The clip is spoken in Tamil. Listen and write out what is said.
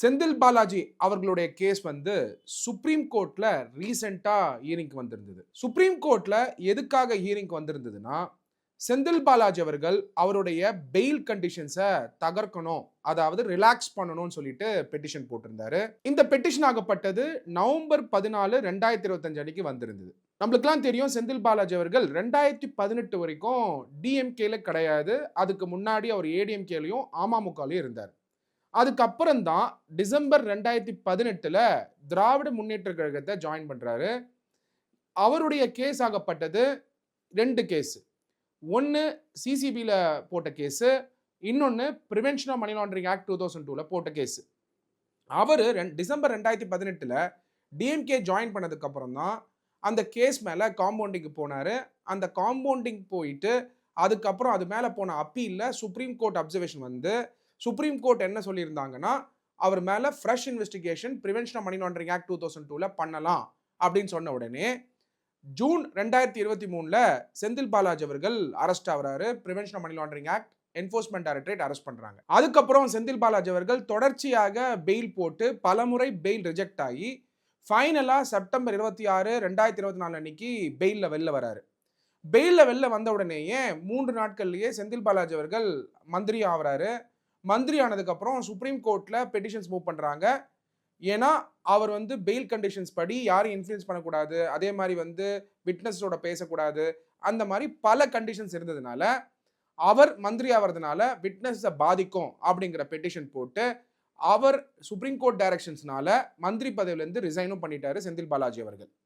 செந்தில் பாலாஜி அவர்களுடைய கேஸ் வந்து சுப்ரீம் கோர்ட்ல ரீசெண்டாக ஹியரிங்க்கு வந்திருந்தது. சுப்ரீம் கோர்ட்ல எதுக்காக ஹியரிங்க்கு வந்திருந்ததுன்னா செந்தில் பாலாஜி அவர்கள் அவருடைய பெயில் கண்டிஷன்ஸை தகர்க்கணும் அதாவது ரிலாக்ஸ் பண்ணணும்னு சொல்லிட்டு பெட்டிஷன் போட்டிருந்தாரு. இந்த பெட்டிஷன் ஆகப்பட்டது நவம்பர் பதினாலு ரெண்டாயிரத்தி இருபத்தஞ்சு அன்னைக்கு வந்திருந்தது. நம்மளுக்குலாம் தெரியும் செந்தில் பாலாஜி அவர்கள் ரெண்டாயிரத்தி பதினெட்டு வரைக்கும் டிஎம்கேல கிடையாது. அதுக்கு முன்னாடி அவர் ஏடிஎம்கேலையும் அமமுகலையும் இருந்தார். அதுக்கப்புறம் தான் டிசம்பர் ரெண்டாயிரத்தி பதினெட்டில் திராவிட முன்னேற்ற கழகத்தை ஜாயின் பண்ணுறாரு அவருடைய கேஸ் ஆகப்பட்டது ரெண்டு கேஸு ஒன்று சிசிபியில் போட்ட கேஸு இன்னொன்று prevention of money laundering act two thousand டூவில் போட்ட கேஸு அவர் ரெண் டிசம்பர் ரெண்டாயிரத்தி பதினெட்டில் டிஎம்கே ஜாயின் பண்ணதுக்கப்புறம் தான் அந்த கேஸ் மேலே காம்பவுண்டிங்க்கு போனார். அந்த காம்பவுண்டிங் போயிட்டு அதுக்கப்புறம் அது மேலே போன அப்பீலில் சுப்ரீம் கோர்ட் அப்சர்வேஷன் வந்து சுப்ரீம் கோர்ட் என்ன சொல்லியிருந்தாங்கன்னா அவர் மேலே fresh investigation prevention of money laundering act two thousand டூவில் பண்ணலாம் அப்படின்னு சொன்ன உடனே ஜூன் ரெண்டாயிரத்தி இருபத்தி மூணில் செந்தில் பாலாஜி அவர்கள் அரெஸ்ட் ஆகிறாரு. Prevention of money laundering act enforcement directorate arrest பண்ணுறாங்க அதுக்கப்புறம் செந்தில் பாலாஜி அவர்கள் தொடர்ச்சியாக பெயில் போட்டு பலமுறை பெயில் ரிஜெக்ட் ஆகி ஃபைனலாக செப்டம்பர் இருபத்தி ஆறு ரெண்டாயிரத்தி இருபத்தி நாலு அன்னைக்கு பெயிலில் வெளில வராரு. பெயிலில் வெளில வந்த உடனேயே மூன்று நாட்கள்லேயே செந்தில் பாலாஜி அவர்கள் மந்திரி ஆகிறாரு. மந்திரி ஆனதுக்கப்புறம் சுப்ரீம் கோர்ட்டில் பெட்டிஷன்ஸ் மூவ் பண்ணுறாங்க ஏன்னா அவர் வந்து பெயில் கண்டிஷன்ஸ் படி யாரையும் இன்ஃப்ளூயன்ஸ் பண்ணக்கூடாது. அதே மாதிரி வந்து விட்னஸோட பேசக்கூடாது. அந்த மாதிரி பல கண்டிஷன்ஸ் இருந்ததுனால அவர் மந்திரி ஆகிறதுனால விட்னஸை பாதிக்கும் அப்படிங்கிற பெட்டிஷன் போட்டு அவர் சுப்ரீம் கோர்ட் டைரக்ஷன்ஸ்னால மந்திரி பதவியிலேருந்து ரிசைனும் பண்ணிட்டாரு செந்தில் பாலாஜி அவர்கள்.